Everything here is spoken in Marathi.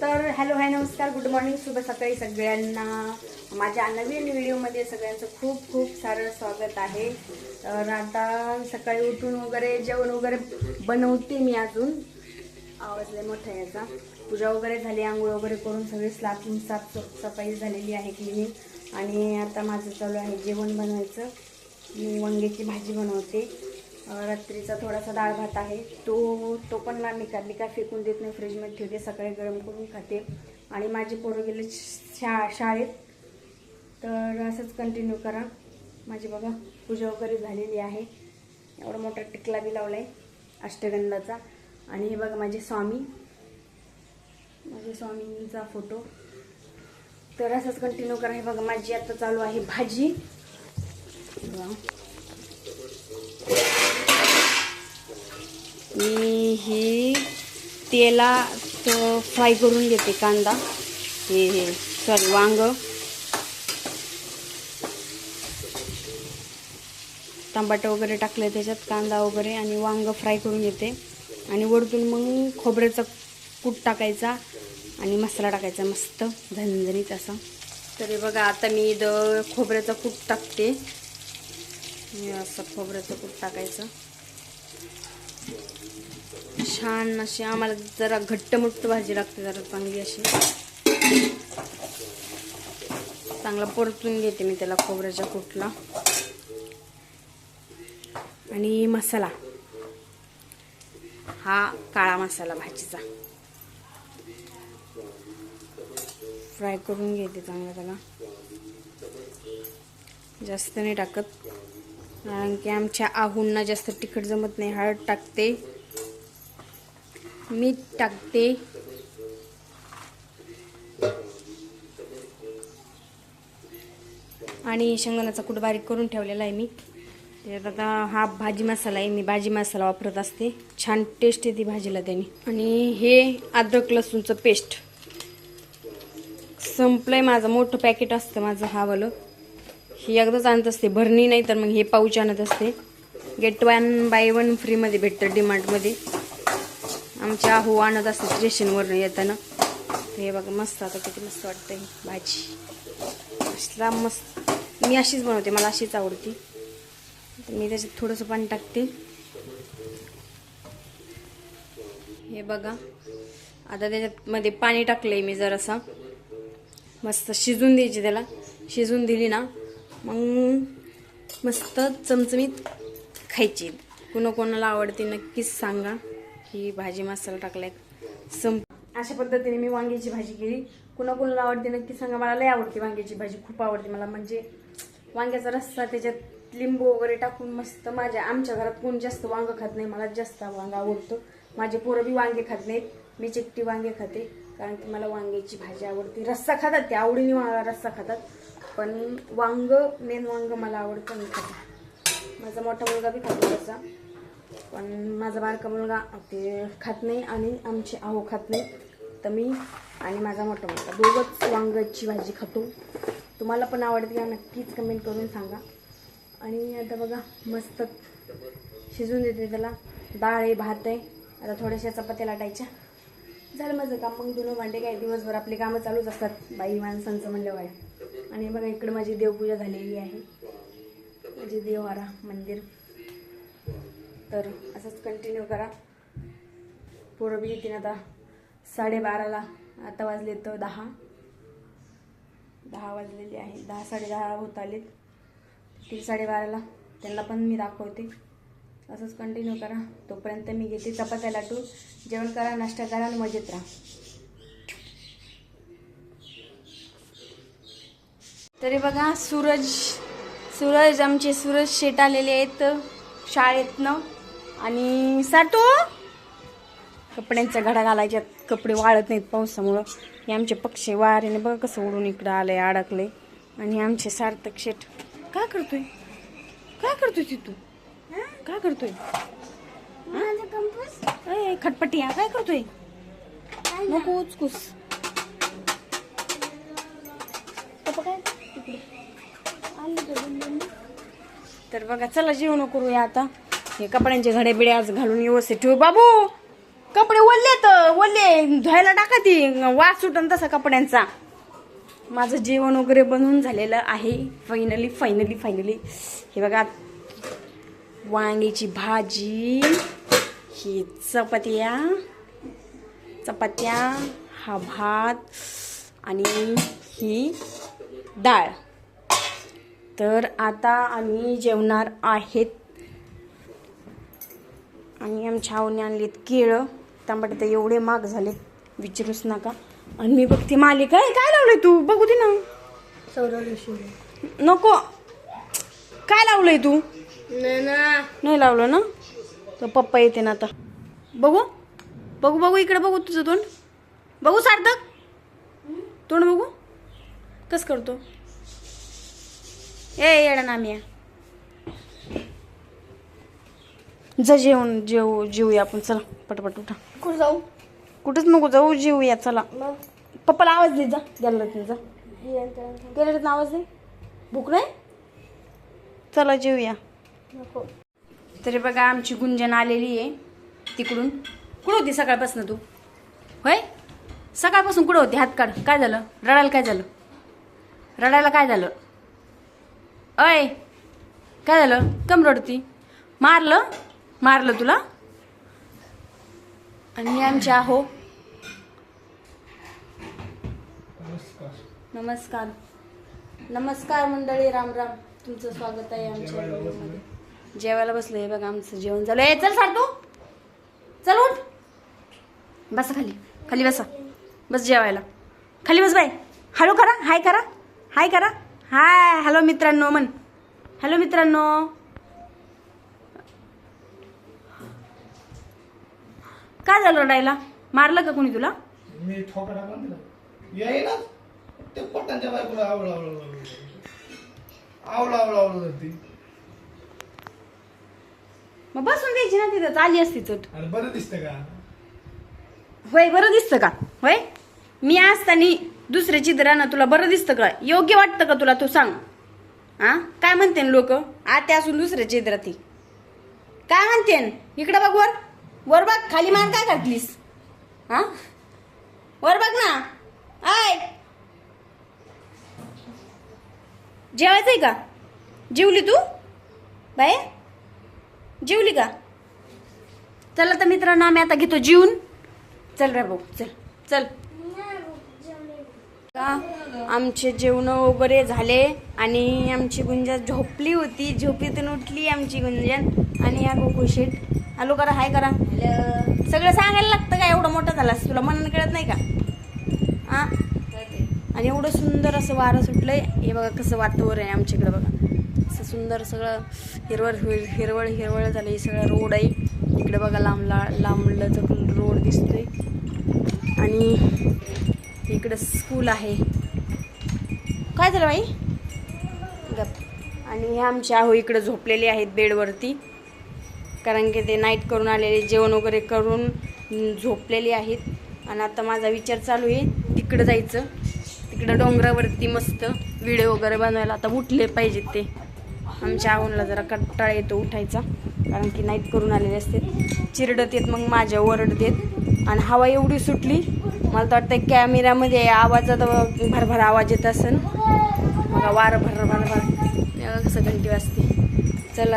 तर हॅलो हाय नमस्कार गुड मॉर्निंग शुभ सकाळी सगळ्यांना. माझ्या नवीन व्हिडिओमध्ये सगळ्यांचं खूप खूप सारं स्वागत आहे. तर आता सकाळी उठून वगैरे जेवण वगैरे बनवते मी अजून. आवाज लय मोठा याचा. पूजा वगैरे झाली आंघोळ वगैरे करून सगळी स्लापून साफ सफाई झालेली आहे क्लिनिक आणि आता माझं चालू आहे जेवण बनवायचं. मी वांग्याची भाजी बनवते. रात्रीचा थोडासा डाळ भात आहे. तो तो पण ना मी का मी काय फेकून देत नाही. फ्रीजमध्ये ठेवते सकाळी गरम करून खाते. आणि माझे पोरं गेले शा शाळेत. तर असंच कंटिन्यू करा. माझी बघा पूजा वगैरे झालेली आहे. एवढा मोठा टिकला बी लावला आहे अष्टगंधाचा. आणि हे बघा माझे स्वामी. माझ्या स्वामींचा फोटो. तर असंच कंटिन्यू करा. हे बघा माझी आता चालू आहे भाजी. मी ही तेलात फ्राय करून घेते कांदा. हे हे सॉरी वांग. टमाटर वगैरे टाकले त्याच्यात कांदा वगैरे आणि वांग फ्राय करून घेते. आणि वरतून मग खोबऱ्याचा कूट टाकायचा आणि मसाला टाकायचा मस्त झणझणीत असा. तरी बघा आता मी इथं खोबऱ्याचा कूट टाकते. हे असं खोबऱ्याचं कूट टाकायचं. छान अशी आम्हाला जरा घट्टमुट्ट भाजी लागते जरा चांगली अशी. चांगला परतून घेते मी त्याला खोबऱ्याच्या कुटला. आणि मसाला. हा काळा मसाला भाजीचा. फ्राय करून घेते चांगला त्याला. जास्त नाही टाकत. कारण की आमच्या आहूंना जास्त तिखट जमत नाही. हळद टाकते. मीठ टाकते. आणि शेंगदाण्याचा कूट बारीक करून ठेवलेला आहे मी. त्यात आता हा भाजी मसाला आहे. मी भाजी मसाला वापरत असते. छान टेस्ट येते भाजीला त्याने. आणि हे अद्रक लसूणचं पेस्ट संपलं आहे माझं. मोठं पॅकेट असतं माझं हावलं ही एकदाच आणत असते. भरणी नाही तर मग हे पाऊच आणत असते. गेट वन बाय वन फ्रीमध्ये भेटतं डिमार्टमध्ये आमच्या हो आणत असते स्टेशनवरनं येताना. तर हे बघा मस्त आता किती मस्त वाटतं ही भाजी. असला मस्त. मी अशीच बनवते मला अशीच आवडते. मी त्याच्यात थोडंसं पाणी टाकते. हे बघा. आता त्याच्यामध्ये पाणी पाणी टाकलंय मी जरासा. मस्त शिजून द्यायची त्याला. शिजून दिली ना मग मस्त चमचमीत खायची. कुणा कोणाला आवडते नक्कीच सांगा. ही भाजी मसाला टाकलाय. संप अशा पद्धतीने मी वांग्याची भाजी केली. कुणा कोणाला आवडते नक्की सांगा. मला लय आवडते वांग्याची भाजी. खूप आवडते मला. म्हणजे वांग्याचा रस्सा त्याच्यात लिंबू वगैरे टाकून मस्त माझ्या आमच्या घरात कोण जास्त वांग खात नाही. मला जास्त वांगा आवडतो. माझे पोरं बी वांगे खात नाहीत. मी चिकटी वांगे खाते. कारण की मला वांग्याची भाजी आवडते. रस्सा खातात ते आवडीने रस्सा खातात. पण वांग मेन वांग मला आवडतं मी खातात माझा मोठा मुलगा बी खातो रस्सा. पण माझा बारका मुलगा ते खात नाही आणि आमचे आहो खात नाही. तर मी आणि माझा मोठा मुलगा दोघंच वांग्याची भाजी खातो. तुम्हाला पण आवडते का? नक्कीच कमेंट करून सांगा. आणि आता बघा मस्त शिजून देते त्याला. डाळ आहे भात आहे. आता थोड्याशा चपात्या लाटायच्या. झालं माझं काम. मग दोन भांडे काय? दिवसभर आपली कामं चालूच असतात. बाई माणसांचं म्हणल्यावर आणि बघा इकडं माझी देवपूजा झालेली आहे. माझी देवारा मंदिर. तर असंच कंटिन्यू करा. पोरं बी येतील आता साडेबाराला. आता वाजले तर दहा. दहा वाजलेले आहे. दहा साडेदहा होत आलेत. ती साडेबाराला. त्यांना पण मी दाखवते. असंच कंटिन्यू करा. तोपर्यंत मी घेते चपात्या लाटून. जेवण करा नाश्ता करा आणि मजेत राहा. तरी बघा सूरज सूरज आमचे सूरज शेट आलेले आहेत शाळेतनं. आणि साठो कपड्यांचा घडा घालायच्यात. कपडे वाळत नाहीत पावसामुळं. हे आमचे पक्षी वाऱ्याने बघा कसं उडून इकडं आले अडकले आणि आमचे सार्थक शेट काय करतोय? काय करतोय तिथून काय करतोय? अय, खटपटिया. काय करतोय? नको उचकूस. तर बघा चला जेवण करूया आता. हे कपड्यांचे घडे बिडे आज घालून व्यवस्थित ठेवू. बाबू कपडे ओललेत ओलले धुवायला टाका ती. वास सुटन तसा कपड्यांचा. माझं जेवण वगैरे बनवून झालेलं आहे. फायनली फायनली फायनली हे बघा वांग्याची भाजी ही चपात्या. चपात्या हा भात आणि ही डाळ. तर आता आम्ही जेवणार आहेत. आणि आमच्या आवने आणलीत केळं. तांबट तर एवढे माग झालेत विचारूच नका. आणि मी बघते मालिका आहे. काय लावलंय तू? बघू दे ना. नको. काय लावलंय तू? नाही लावलं ना? तर पप्पा येते ना आता. बघू. बघू बघू इकडे बघू तुझं तोंड. बघू सार्थक. तोंड बघू. कस करतो. ए येडा नामिया. जा जेवण जेव जेवूया आपण. चला पटपट उठा. कुठं जाऊ? कुठेच नको जाऊ जेवूया चला. मग? पप्पाला आवाज दे जा. गॅलरीत जा. नको गॅलरीत आवाज दे. भूक नाही? चला जेवूया तरी बघा आमची गुंजन आलेली आहे तिकडून. कुठं होती सकाळपासून तू? होय? सकाळपासून कुठं होती? हात काढ. काय झालं? रडायला काय झालं? रडायला काय झालं? अय काय झालं? कम रडती. मारलं? मारलं तुला? आणि आमच्या आमचे आहो. नमस्कार. नमस्कार मंडळी राम राम. तुमचं स्वागत आहे आमच्या व्हिडिओमध्ये. जेवायला बसलो हे बघा आमचं जेवण झालं. ए चल सार तू. चल उठ. बसा खाली. खाली बसा. बस जेवायला. खाली बस बाय हॅलो करा. हाय करा. हाय करा. हाय. हॅलो मित्रांनो मन हॅलो मित्रांनो. काय झालं रडायला? मारलं का कोणी तुला? मी ठोकरा ते पटांच्या बायकोला आवड आवड आवड आवड आवड मग बसून द्यायची ना तिथं आली असती चट बरं दिसतं का? होय बरं दिसतं का? होय? मी असताना दुसरे चित्र ना तुला बरं दिसतं का? योग्य वाटतं का तुला? तू सांग. हा काय म्हणते लोक? आते असून दुसरे चित्र ती. काय म्हणते इकडं बघ वर. वर बघ खाली मान काय घातलीस? हा वर बघ ना. आय! जेवायचंय का? जेवली तू? बाय जेवली का? चला तर मित्रांनो आम्ही आता घेतो जीवन. चल रे भाऊ चल. चल. का आमचे जेवण वगैरे झाले आणि आमची गुंजन झोपली होती. झोपेतून उठली आमची गुंजन आणि या गोकुळ शेट हॅलो करा हाय करा. सगळं सांगायला लागतं का? एवढं मोठं झालास तुला? मन कळत नाही का? हा आणि एवढं सुंदर असं वारं सुटलंय. हे बघा कसं वातावरण आहे आमच्याकडे बघा. असं सुंदर सगळं हिरवळ हिरवळ हिरवळ झालं. हे सगळं रोड आहे. इकडे बघा लांब ला लांबलचं रोड दिसतोय. आणि इकडं स्कूल आहे. काय झालं बाई? गप. आणि हे आमचे आहो इकडं झोपलेले आहेत बेडवरती. कारण की ते नाईट करून आलेले जेवण वगैरे करून झोपलेले आहेत. आणि आता माझा विचार चालू आहे तिकडं जायचं. तिकडं डोंगरावरती मस्त व्हिडिओ वगैरे बनवायला. आता उठले पाहिजेत ते. आमच्या आवनला जरा कंटाळा येतो उठायचा कारण की नाईट करून आलेले असते. चिरडत येत मग माझ्या ओरडत येत. आणि हवा एवढी सुटली मला तर वाटतं कॅमेऱ्यामध्ये आवाजात भरभर आवाज येत असेल बघा वारं भर भर भर कसं घंटी वाजते. चला.